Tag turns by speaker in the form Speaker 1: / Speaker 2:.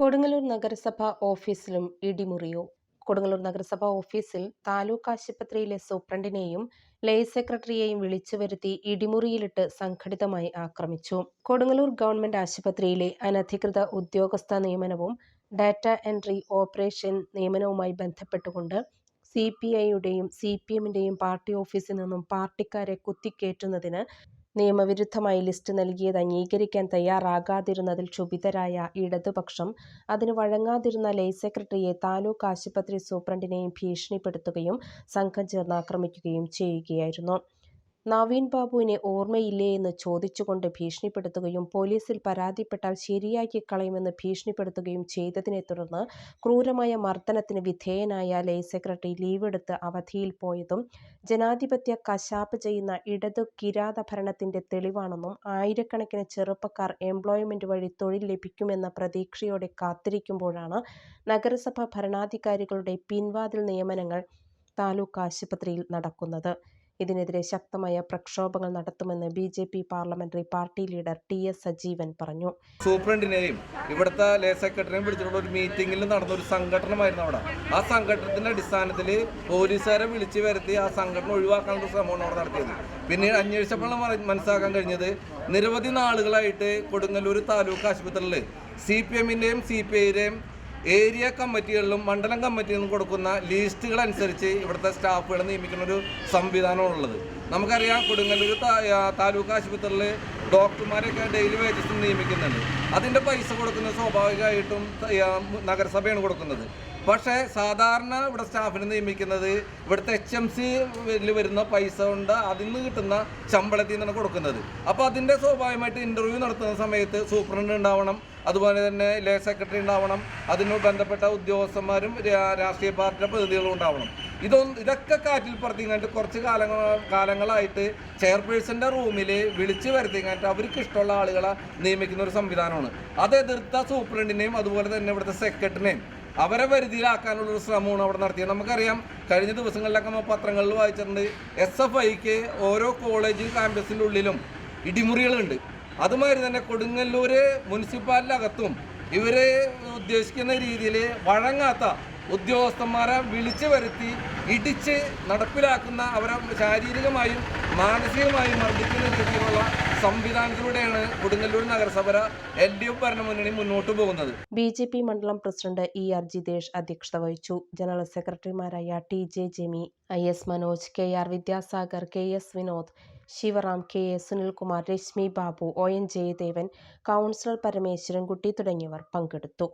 Speaker 1: കൊടുങ്ങല്ലൂർ നഗരസഭ ഓഫീസിലും ഇടിമുറിയോ? കൊടുങ്ങല്ലൂർ നഗരസഭ ഓഫീസിൽ താലൂക്ക് ആശുപത്രിയിലെ സൂപ്രണ്ടിനെയും ലേ സെക്രട്ടറിയെയും വിളിച്ചു വരുത്തി ഇടിമുറിയിലിട്ട് സംഘടിതമായി ആക്രമിച്ചു. കൊടുങ്ങല്ലൂർ ഗവൺമെന്റ് ആശുപത്രിയിലെ അനധികൃത ഉദ്യോഗസ്ഥ നിയമനവും ഡാറ്റ എൻട്രി ഓപ്പറേഷൻ നിയമനവുമായി ബന്ധപ്പെട്ടുകൊണ്ട് സി പി ഐയുടെയും സി പി എമ്മിന്റെയും പാർട്ടി ഓഫീസിൽ നിന്നും പാർട്ടിക്കാരെ കുത്തിക്കേറ്റുന്നതിന് നിയമവിരുദ്ധമായി ലിസ്റ്റ് നൽകിയത് അംഗീകരിക്കാൻ തയ്യാറാകാതിരുന്നതിൽ ക്ഷുഭിതരായ ഇടതുപക്ഷം അതിന് വഴങ്ങാതിരുന്ന ലൈ സെക്രട്ടറിയെ താലൂക്ക് ആശുപത്രി സൂപ്രണ്ടിനെയും ഭീഷണിപ്പെടുത്തുകയും സംഘം ചേർന്ന് ആക്രമിക്കുകയും ചെയ്യുകയായിരുന്നു. നവീൻ ബാബുവിനെ ഓർമ്മയില്ലേ എന്ന് ചോദിച്ചുകൊണ്ട് ഭീഷണിപ്പെടുത്തുകയും പോലീസിൽ പരാതിപ്പെട്ടാൽ ശരിയാക്കി കളയുമെന്ന് ഭീഷണിപ്പെടുത്തുകയും ചെയ്തതിനെ തുടർന്ന് ക്രൂരമായ മർദ്ദനത്തിന് വിധേയനായ ലേ സെക്രട്ടറി ലീവെടുത്ത് അവധിയിൽ പോയതും ജനാധിപത്യ കശാപ്പ് ചെയ്യുന്ന ഇടതു കിരാത ഭരണത്തിന്റെ തെളിവാണെന്നും ആയിരക്കണക്കിന് ചെറുപ്പക്കാർ എംപ്ലോയ്മെന്റ് വഴി തൊഴിൽ ലഭിക്കുമെന്ന പ്രതീക്ഷയോടെ കാത്തിരിക്കുമ്പോഴാണ് നഗരസഭ ഭരണാധികാരികളുടെ പിൻവാതിൽ നിയമനങ്ങൾ താലൂക്ക് ആശുപത്രിയിൽ നടക്കുന്നത്. ഇതിനെതിരെ ശക്തമായ പ്രക്ഷോഭങ്ങൾ നടത്തുമെന്ന് B J P parliamentary party leader T S Sajeevan പറഞ്ഞു.
Speaker 2: സൂപ്രണ്ടിനെയും ഇവിടുത്തെ ലേ സെക്രട്ടറിയും വിളിച്ചിട്ടുള്ള ഒരു മീറ്റിംഗിൽ നടന്ന ഒരു സംഘടനമായിരുന്നു അവിടെ. ആ സംഘടനത്തിന്റെ അടിസ്ഥാനത്തിൽ പോലീസുകാരെ വിളിച്ചു വരുത്തി ആ സംഘടന ഒഴിവാക്കാനുള്ള ശ്രമമാണ് അവിടെ നടത്തിയത്. പിന്നീട് അന്വേഷിച്ചപ്പോഴാണ് മന- മനസ്സിലാക്കാൻ കഴിഞ്ഞത് നിരവധി നാളുകളായിട്ട് കൊടുങ്ങല്ലൂർ താലൂക്ക് ആശുപത്രിയിൽ സി പി എമ്മിന്റെയും സി പി ഐയുടെയും ഏരിയ കമ്മിറ്റികളിലും മണ്ഡലം കമ്മിറ്റികളിലും കൊടുക്കുന്ന ലിസ്റ്റുകൾ അനുസരിച്ച് ഇവിടുത്തെ സ്റ്റാഫുകളെ നിയമിക്കുന്ന ഒരു സംവിധാനമാണുള്ളത് നമുക്കറിയാം കൊടുങ്ങല്ലൂർ താലൂക്ക് ആശുപത്രിയിൽ ഡോക്ടർമാരെയൊക്കെ ഡെയിലി വേജസ് നിയമിക്കുന്നുണ്ട്. അതിന്റെ പൈസ കൊടുക്കുന്നത് സ്വാഭാവികമായിട്ടും നഗരസഭയാണ് കൊടുക്കുന്നത്. പക്ഷേ സാധാരണ ഇവിടെ സ്റ്റാഫിനെ നിയമിക്കുന്നത് ഇവിടുത്തെ എച്ച് എം സിയിൽ വരുന്ന പൈസ കൊണ്ട് അതിൽ നിന്ന് കിട്ടുന്ന ശമ്പളത്തിൽ നിന്നാണ് കൊടുക്കുന്നത്. അപ്പോൾ അതിന്റെ സ്വാഭാവികമായിട്ട് ഇന്റർവ്യൂ നടത്തുന്ന സമയത്ത് സൂപ്രണ്ട് ഉണ്ടാവണം അതുപോലെ തന്നെ ലേ സെക്രട്ടറി ഉണ്ടാവണം അതിനോട് ബന്ധപ്പെട്ട ഉദ്യോഗസ്ഥന്മാരും രാഷ്ട്രീയ പാർട്ടിയുടെ പ്രതിനിധികളും ഉണ്ടാവണം. ഇതൊന്നും ഇതൊക്കെ കാറ്റിൽ പറത്തിങ്ങാണ്ട് കുറച്ച് കാലങ്ങൾ കാലങ്ങളായിട്ട് ചെയർപേഴ്സന്റെ റൂമിൽ വിളിച്ച് വരുത്തിങ്ങാണ്ട് അവർക്ക് ഇഷ്ടമുള്ള ആളുകളെ നിയമിക്കുന്ന ഒരു സംവിധാനമാണ്. അത് എതിർത്ത സൂപ്രണ്ടിനെയും അതുപോലെ തന്നെ ഇവിടുത്തെ സെക്രട്ടറിനെയും അവരെ പരിധിയിലാക്കാനുള്ള ഒരു ശ്രമമാണ് അവിടെ നടത്തിയത്. നമുക്കറിയാം കഴിഞ്ഞ ദിവസങ്ങളിലൊക്കെ നമ്മൾ പത്രങ്ങളിൽ വായിച്ചിട്ടുണ്ട് എസ് എഫ് ഐക്ക് ഓരോ കോളേജ് ക്യാമ്പസിന്റെ ഉള്ളിലും ഇടിമുറികളുണ്ട്. അതുമാതിരി തന്നെ കൊടുങ്ങല്ലൂർ മുനിസിപ്പാലിറ്റിയിലകത്തും ഇവർ ഉദ്ദേശിക്കുന്ന രീതിയിൽ വഴങ്ങാത്ത ഉദ്യോഗസ്ഥന്മാരെ വിളിച്ചു വരുത്തി ഇടിച്ച് നടപ്പിലാക്കുന്ന അവരെ ശാരീരികമായും മാനസികമായും മർദ്ദിക്കുന്ന രീതിയിലുള്ള സംവിധാനത്തിലൂടെയാണ് കൊടുങ്ങല്ലൂർ നഗരസഭ എൽ ഡി എഫ് ഭരണമുന്നണി മുന്നോട്ട് പോകുന്നത്.
Speaker 1: ബി ജെ പി മണ്ഡലം പ്രസിഡന്റ് ഇ ആർ ജിതേഷ് അധ്യക്ഷത വഹിച്ചു. ജനറൽ സെക്രട്ടറിമാരായ T J Jemi I S Manoj K R Vidyasagar K S Vinod Sivaram K S Sunilkumar Reshmi Babu O N Jayadevan councillor Parameswarankutty തുടങ്ങിയവർ പങ്കെടുത്തു.